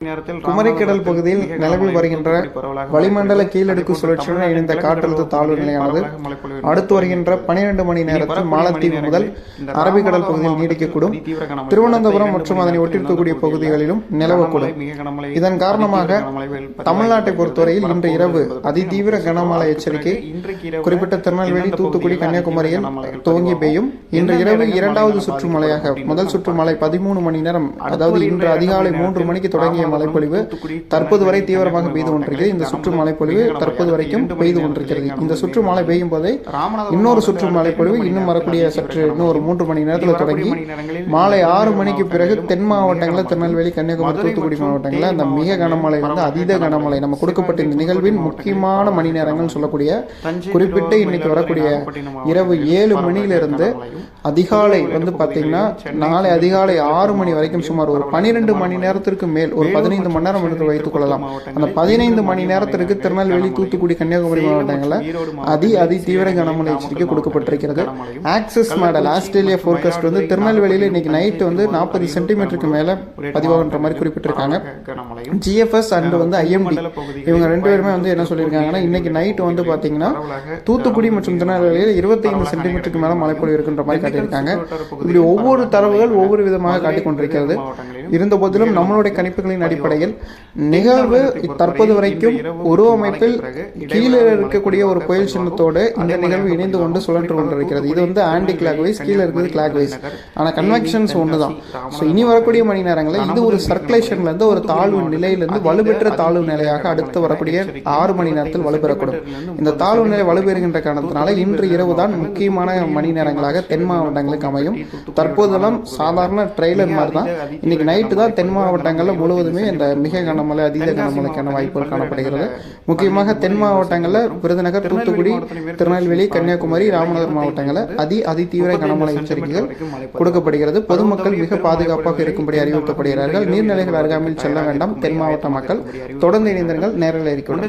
குமரிக்கடல் பகுதியில் நிலவி வருகின்ற வளிமண்டல கீழடுக்கு சுழற்சியுடன் இணைந்த காற்றழுத்த தாழ்வு நிலையானது அடுத்து வருகின்ற பனிரெண்டு மணி நேரத்தில் மாலத்தீவு முதல் அரபிக்கடல் பகுதியில் நீடிக்கக்கூடும் திருவனந்தபுரம் மற்றும் அதனை ஒட்டிருக்கக்கூடிய பகுதிகளிலும் நிலவக்கூடும் இதன் காரணமாக தமிழ்நாட்டை பொறுத்தவரையில் இன்று இரவு அதிதீவிர கனமழை எச்சரிக்கை குறிப்பிட்ட திருநெல்வேலி தூத்துக்குடி கன்னியாகுமரியில் துவங்கி பெய்யும் இன்று இரவு இரண்டாவது சுற்று மழையாக முதல் சுற்று மழை பதிமூணு மணி நேரம் அதாவது இன்று அதிகாலை மூன்று மணிக்கு தொடங்கிய மழைப்பொழிவு தற்போது வரை தீவிரமாக பெய்து கொண்டிருக்கிறது. இந்த சுற்று மழைப்பொழிவு தற்போது வரைக்கும் பெய்து கொண்டிருக்கிறது. இந்த சுற்று மழை பெய்யும் போதே இன்னொரு சுற்று மழைப்பொழிவு இன்னும் வரக்கூடிய சற்று இன்னும் ஒரு மூன்று மணி நேரத்தில் தொடங்கி மாலை ஆறு மணிக்கு பிறகு தென் மாவட்டங்களில் திருநெல்வேலி கன்னியாகுமரி தூத்துக்குடி மாவட்டங்களில் அந்த மிக கனமழை வந்து அதீத கனமழை நம்ம கொடுக்கப்பட்ட இந்த நிகழ்வின் முக்கியமான மணி நேரங்கள் சொல்லக்கூடிய குறிப்பிட்டு இன்னைக்கு வரக்கூடிய இரவு ஏழு மணியிலிருந்து அதிகாலை வந்து பார்த்தீங்கன்னா நாளை அதிகாலை ஆறு மணி வரைக்கும் சுமார் ஒரு பனிரெண்டு மணி நேரத்திற்கு மேல் ஒரு பதினைந்து மணி நேரம் என்று வைத்துக் கொள்ளலாம். அந்த பதினைந்து மணி நேரத்திற்கு திருநெல்வேலி தூத்துக்குடி கன்னியாகுமரி மாவட்டங்களில் அதி அதி தீவிர கனமழை எச்சரிக்கை கொடுக்கப்பட்டிருக்கிறது. ஆக்சிஸ் மாடல் ஆஸ்திரேலியா ஃபோர்காஸ்ட் வந்து திருநெல்வேலியில் இன்னைக்கு நைட்டு வந்து நாற்பது சென்டிமீட்டருக்கு மேலே பதிவாகுன்ற மாதிரி குறிப்பிட்டிருக்காங்க. ஜிஎஃப்எஸ் அண்ட் வந்து ஐஎம்டி இவங்க ரெண்டு பேருமே வந்து என்ன சொல்லியிருக்காங்கன்னா இன்னைக்கு நைட் வந்து பார்த்தீங்கன்னா தூத்துக்குடி மற்றும் திருநெல்வேலியில் இருபத்தைந்து சென்டிமீட்டருக்கு மேலே மழைப்பொழிவு இருக்கின்ற மாதிரி காட்டியிருக்காங்க. இப்படி ஒவ்வொரு தரவுகள் ஒவ்வொரு விதமாக காட்டிக் கொண்டிருக்கிறது இருந்த போதிலும் நம்மளுடைய கணிப்புகளின் அடிப்படையில் நிகழ்வு தற்போது வரைக்கும் உருவமைப்பில் கீழே இருக்கக்கூடிய ஒரு புயல் சின்னத்தோடு இந்த நிகழ்வு இணைந்து கொண்டு சுழன்று கொண்டிருக்கிறது. இது வந்து ஆன்டி கிளாக் வைஸ் கீழே இருக்கிறது கிளாக் வைஸ் ஆனால் கன்வெக்ஷன்ஸ் ஒன்று தான் ஸோ இனி வரக்கூடிய மணி நேரங்களில் இது ஒரு சர்க்குலேஷன்ல இருந்து ஒரு தாழ்வு நிலையிலிருந்து வலுப்பெற்ற தாழ்வு நிலையாக அடுத்து வரக்கூடிய ஆறு மணி நேரத்தில் வலுப்பெறக்கூடும். இந்த தாழ்வு நிலை வலுப்பெறுகின்ற காரணத்தினால இன்று இரவு தான் முக்கியமான மணி நேரங்களாக தென் மாவட்டங்களுக்கு அமையும். தற்போதெல்லாம் சாதாரண ட்ரெய்லர் மாதிரி தான் இன்னைக்கு நைட்டு தான் தென் மாவட்டங்களில் முழுவதுமே இந்த மிக கனமழை அதீத கனமழைக்கான வாய்ப்புகள் காணப்படுகிறது. முக்கியமாக தென் மாவட்டங்களில் விருதுநகர் தூத்துக்குடி திருநெல்வேலி கன்னியாகுமரி ராமநகர் மாவட்டங்களில் அதி அதி தீவிர கனமழை எச்சரிக்கைகள் கொடுக்கப்படுகிறது. பொதுமக்கள் மிக பாதுகாப்பாக இருக்கும்படி அறிவுறுத்தப்படுகிறார்கள். நீர்நிலைகள் அருகாமையில் செல்ல வேண்டாம். தென் மாவட்ட மக்கள் தொடர்ந்து இணைந்திருங்கள். நேரில் இருக்கிறோம்